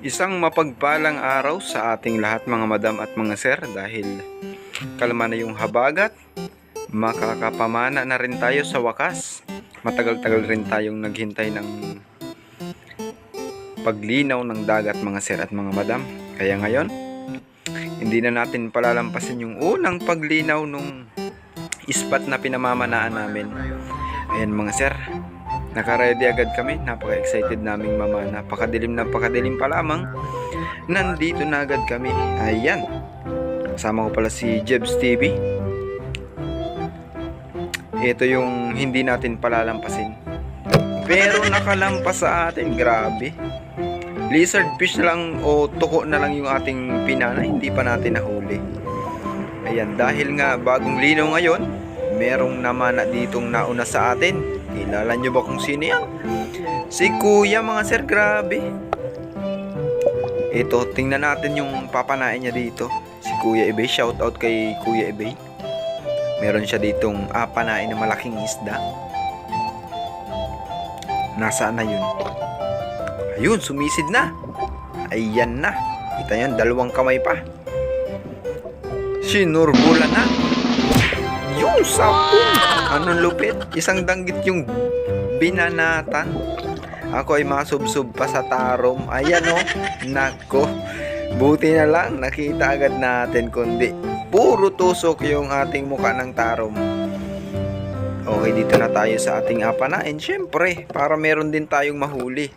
Isang mapagpalang araw sa ating lahat mga madam at mga sir dahil kalma na yung habagat, makakapamana na rin tayo sa wakas. Matagal-tagal rin tayong naghintay ng paglinaw ng dagat mga sir at mga madam. Kaya ngayon, hindi na natin palalampasin yung unang paglinaw nung ispat na pinamamanaan namin. Ayan mga sir, Naka-ready agad kami, napaka-excited naming mama, napakadilim na napakadilim pa lamang. Nandito na agad kami. Ayan. Kasama ko pala si Jebs TV. Ito yung hindi natin palalampasin. Pero nakalampas sa atin, grabe. Lizard fish na lang o tuko na lang yung ating pinana, hindi pa natin nahuli. Ayan, dahil nga bagong linaw ngayon, merong namana ditong nauna sa atin. Kilala nyo ba kung sino yan? Si Kuya mga sir, grabe. Ito, tingnan natin yung papanain niya dito. Si Kuya Ebay, shout out kay Kuya Ebay. Meron siya ditong apanain na malaking isda. Nasaan na yun? Ayun, sumisid na. Ayan na. Kita yan, dalawang kamay pa. Sinurbula na. Yung sapong! Anong lupit? Isang danggit yung binanatan. Ako ay masubsob pa sa tarom. Ayan o. Nako. Buti na lang nakita agad natin kundi puro tusok yung ating muka ng tarom. Okay, dito na tayo sa ating apanain. Siyempre, para meron din tayong mahuli.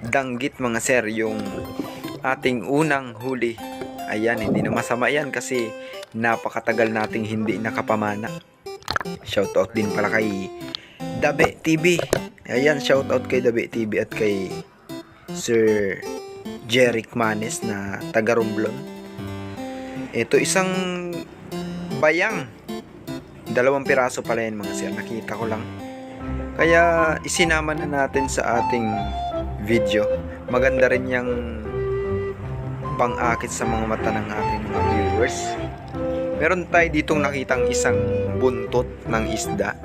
Danggit mga sir, yung ating unang huli. Ayan, hindi na masama yan kasi napakatagal nating hindi nakapamana. Shoutout din pala kay Dabe TV. Ayan, shoutout kay Dabe TV at kay Sir Jeric Manes na taga Romblon. Ito isang bayang. Dalawang piraso pala yan mga sir. Nakita ko lang. Kaya isinama na natin sa ating video. Maganda rin yung pang-akit sa mga mata ng ating mga viewers. Meron tayo ditong nakitang isang buntot ng isda.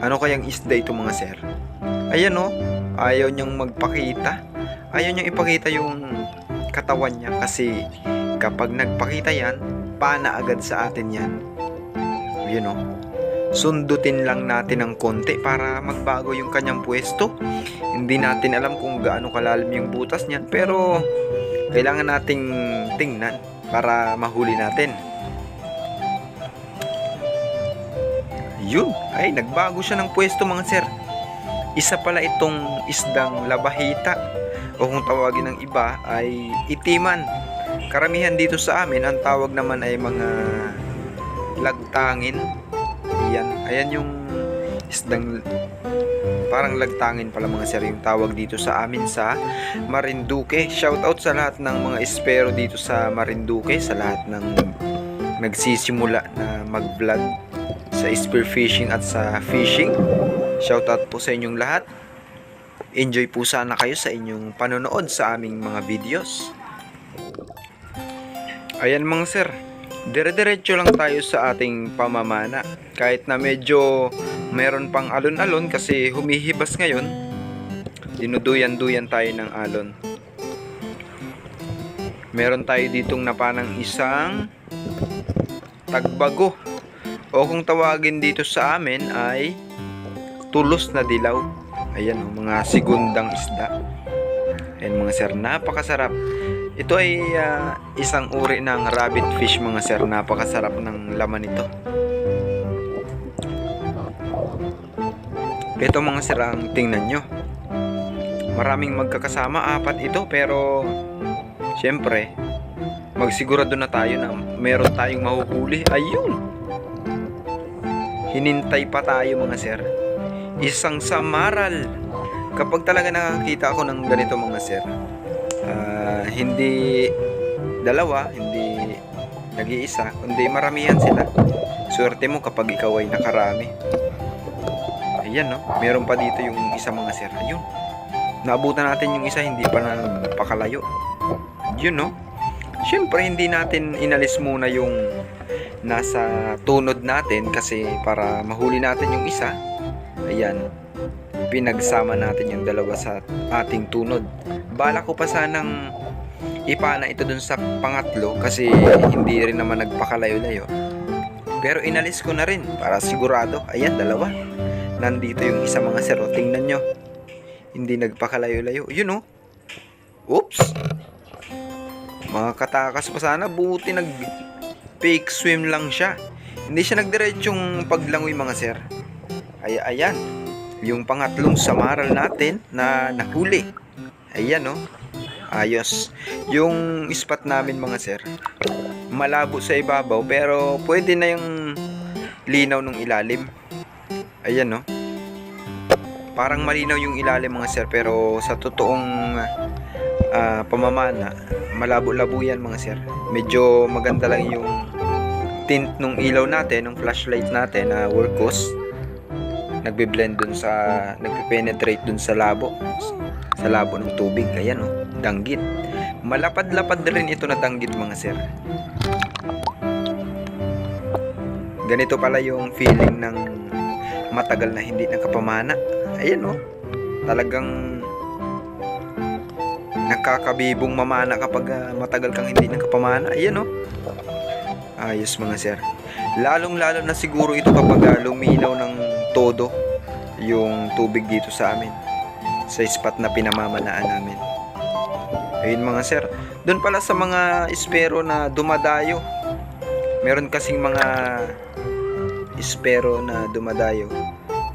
Ano kayang isda ito mga sir? Ayan o, ayaw niyang magpakita. Ayaw niyang ipakita yung katawan niya kasi kapag nagpakita yan, pana agad sa atin yan. Yun o. Sundutin lang natin ng konti para magbago yung kanyang pwesto. Hindi natin alam kung gaano kalalim yung butas niyan pero kailangan nating tingnan para mahuli natin. Yun, ay nagbago siya ng pwesto mga sir. Isa pala itong isdang labahita o kung tawagin ng iba ay itiman. Karamihan dito sa amin, ang tawag naman ay mga lagtangin. Yan, ayan yung isdang parang lagtangin pala mga sir yung tawag dito sa amin sa Marinduque. Shoutout sa lahat ng mga espero dito sa Marinduque, sa lahat ng nagsisimula na mag-vlog sa spearfishing at sa fishing. Shoutout po sa inyong lahat. Enjoy po sana kayo sa inyong panonood sa aming mga videos. Ayan mga sir, dire-diretso lang tayo sa ating pamamana. Kahit na medyo meron pang alon-alon kasi humihibas ngayon, dinuduyan-duyan tayo ng alon. Meron tayo ditong napanang isang tagbago o kung tawagin dito sa amin ay tulos na dilaw. Ayan o, mga segundang isda. Ayan mga sir, napakasarap. Ito ay ah, isang uri ng rabbit fish mga sir. Napakasarap ng laman nito. Ito mga sir ang tingnan nyo. Maraming magkakasama, apat ito pero syempre magsigurado na tayo na meron tayong mahuhuli. Ayun! Hinintay pa tayo mga sir. Isang samaral. Kapag talaga nakakita ako ng ganito mga sir, hindi dalawa, hindi nag-iisa, kundi maramihan sila. Swerte mo kapag ikaw ay nakarami. Ayan no, meron pa dito yung isa mga sir. Ayun. Naabutan natin yung isa, hindi pa na pakalayo. Yun no. Siyempre hindi natin inalis muna yung nasa tunod natin kasi para mahuli natin yung isa. Ayan. Pinagsama natin yung dalawa sa ating tunod bala ko pa sanang ipana ito dun sa pangatlo kasi hindi rin naman nagpakalayo-layo. Pero inalis ko na rin para sigurado. Ayan, dalawa. Nandito yung isa mga sir. O, tingnan nyo. Hindi nagpakalayo-layo. Yun oh. Oops. Mga katakas pa sana. Buti nag fake swim lang siya. Hindi siya nagdiretsong paglangoy mga sir. Ay, ayan. Yung pangatlong samaral natin na nahuli. Ayan oh. Ayos. Yung spot namin mga sir. Malabo sa ibabaw pero pwede na yung linaw ng ilalim. Ayan no. Parang malinaw yung ilalim mga sir pero sa totoong ah, pamamana malabo-labo yan mga sir. Medyo maganda lang yung tint nung ilaw natin, nung flashlight natin na workos. Nagbe-blend dun sa nagpe-penetrate dun sa labo sa labo ng tubig. Ayan oh, danggit. Malapad-lapad rin ito na danggit mga sir. Ganito pala yung feeling ng matagal na hindi nakapamana. Ayan oh. Talagang nakakabibong mamana kapag ah, matagal kang hindi nakapamana. Ayan oh. Ayos mga sir. Lalong lalo na siguro ito kapag ah, luminaw ng todo yung tubig dito sa amin sa spot na pinamamanaan namin. Ayun mga sir. Doon pala sa mga espero na dumadayo. Meron kasing mga espero na dumadayo.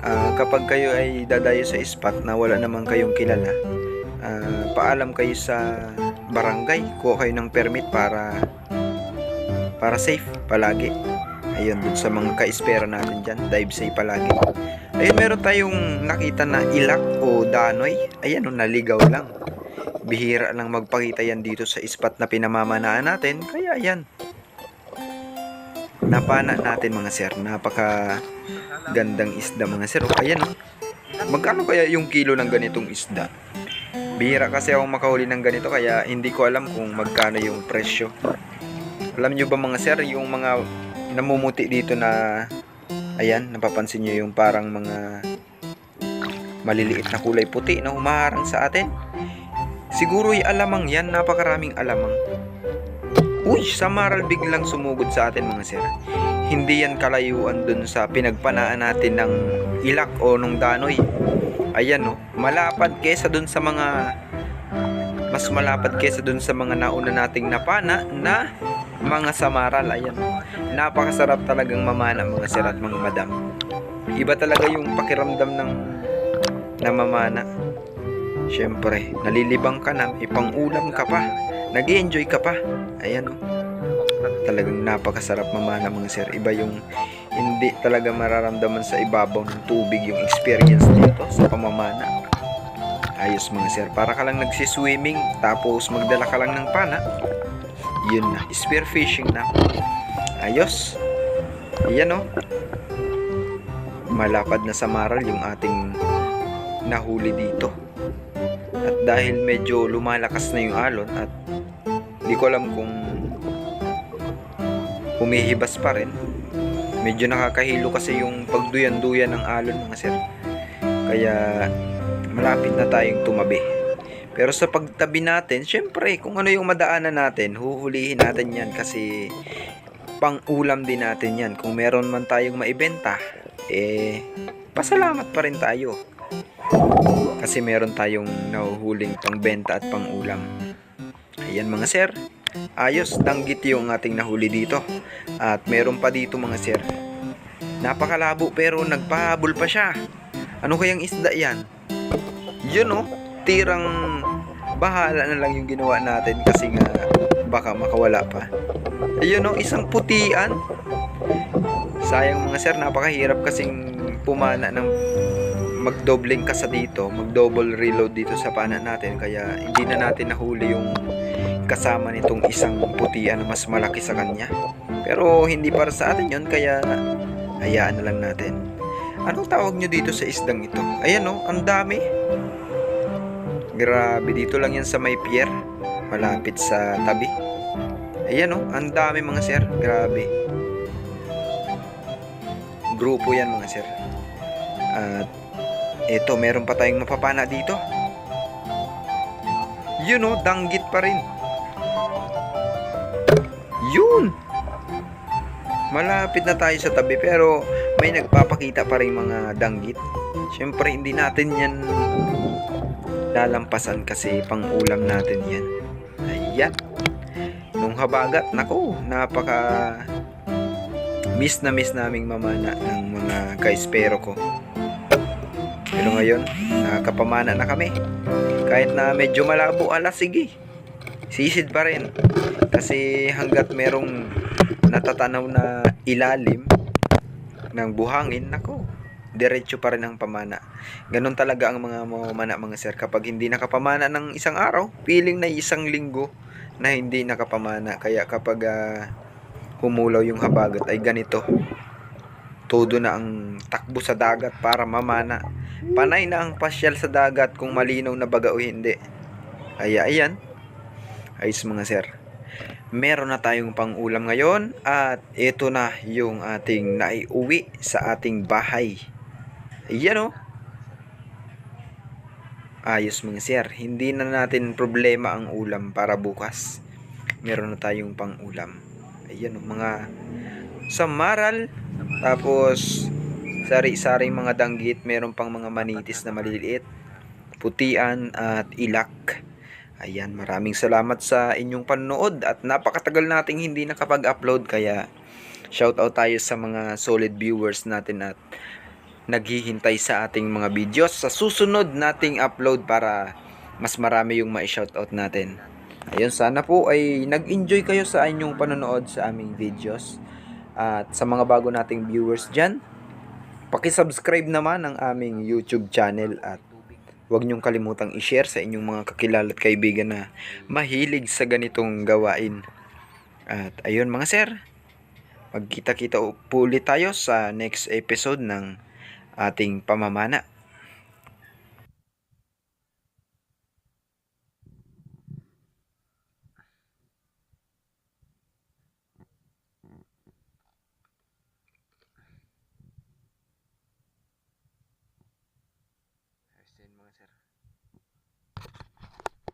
Ah, kapag kayo ay dadayo sa spot na wala naman kayong kilala, ah, paalam kayo sa barangay. Kuha kayo ng permit para para safe palagi. Ayun, dun sa mga ka-espera natin dyan. Dive safe palagi. Ayun, meron tayong nakita na ilak o danoy. Ayan, oh, naligaw lang. Bihira lang magpakita yan dito sa spot na pinamamanaan natin. Kaya yan. Napana natin mga sir. Napaka gandang isda mga sir. Oh, ayan oh. Magkano kaya yung kilo ng ganitong isda? Bihira kasi akong makahuli ng ganito kaya hindi ko alam kung magkano yung presyo. Alam nyo ba mga sir, yung mga namumuti dito na ayan, napapansin nyo yung parang mga maliliit na kulay puti na humaharang sa atin. Siguro yung alamang yan, napakaraming alamang. Uy, samaral biglang sumugod sa atin mga sir. Hindi yan kalayuan dun sa pinagpanaan natin ng ilak o nung danoy. Ayan no, malapad kesa dun sa mga mas malapad kesa dun sa mga nauna nating napana na mga samaral. Ayan. Napakasarap talagang mamana mga sir at mga madam. Iba talaga yung pakiramdam ng namamana. Siyempre, nalilibang ka na, may pang-ulam ka pa, nag enjoy ka pa. Ayan o. Talagang napakasarap mamana mga sir. Iba yung hindi talaga mararamdaman sa ibabaw ng tubig yung experience dito sa pamamana. Ayos mga sir. Para ka lang nagsiswimming tapos magdala ka lang ng pana. Yun na. Spear fishing na. Ayos. Ayan o. Malapad na sa maral yung ating nahuli dito. At dahil medyo lumalakas na yung alon at hindi ko alam kung humihibas pa rin. Medyo nakakahilo kasi yung pagduyan-duyan ng alon mga sir. Kaya malapit na tayong tumabi. Pero sa pagtabi natin, syempre, kung ano yung madaanan natin, huhulihin natin yan kasi pang-ulam din natin yan. Kung meron man tayong maibenta, eh, pasalamat pa rin tayo. Kasi meron tayong nahuhuling pangbenta at pang-ulam. Ayan mga sir. Ayos, danggit yung ating nahuli dito. At meron pa dito mga sir. Napakalabo pero nagpahabol pa siya. Ano kayang isda yan? Yun oh, tirang bahala na lang yung ginawa natin kasi nga baka makawala pa. Ayun oh, isang putian. Sayang mga sir, napakahirap kasing pumana ng magdobling kasa dito, mag-double reload dito sa pana natin kaya hindi na natin nahuli yung kasama nitong isang putian na mas malaki sa kanya. Pero hindi para sa atin yun kaya hayaan na lang natin. Anong tawag nyo dito sa isdang ito? Ayan oh, ang dami. Grabe, dito lang yan sa may pier. Malapit sa tabi. Ayan oh, ang dami mga sir. Grabe. Grupo yan mga sir. At eto, meron pa tayong mapapana dito. Yun oh, danggit pa rin. Yun! Malapit na tayo sa tabi pero may nagpapakita pa rin mga danggit. Siyempre hindi natin yan lalampasan kasi pang ulam natin yan. Ayan. Nung habagat, nako, napaka miss na miss naming mamana ng mga kaispero ko. Pero ngayon, nakakapamana na kami. Kahit na medyo malabo, ala sige. Sisid pa rin. Kasi hanggat merong natatanaw na ilalim ng buhangin, nako, diretso pa rin ang pamana. Ganon talaga ang mga mamana mga sir. Kapag hindi nakapamana ng isang araw, feeling na isang linggo na hindi nakapamana. Kaya kapag ah, humulaw yung habagat ay ganito. Todo na ang takbo sa dagat para mamana. Panay na ang pasyal sa dagat kung malinaw na baga o hindi. Ay, ayan. Ayos mga sir. Meron na tayong pang-ulam ngayon at ito na yung ating naiuwi sa ating bahay. Ayan o. Ayos mga sir. Hindi na natin problema ang ulam para bukas. Meron na tayong pang-ulam. Ayan o mga samaral. Tapos sari-saring mga danggit. Meron pang mga manitis na maliliit. Putian at ilak. Ayan, maraming salamat sa inyong panonood at napakatagal nating hindi nakapag-upload kaya shoutout tayo sa mga solid viewers natin at naghihintay sa ating mga videos sa susunod nating upload para mas marami yung ma-shoutout natin. Ayun, sana po ay nag-enjoy kayo sa inyong panonood sa aming videos. At sa mga bago nating viewers dyan, pakisubscribe naman ang aming YouTube channel at huwag niyong kalimutang i-share sa inyong mga kakilala at kaibigan na mahilig sa ganitong gawain. At ayun mga sir, magkita-kita ulit tayo sa next episode ng ating pamamana.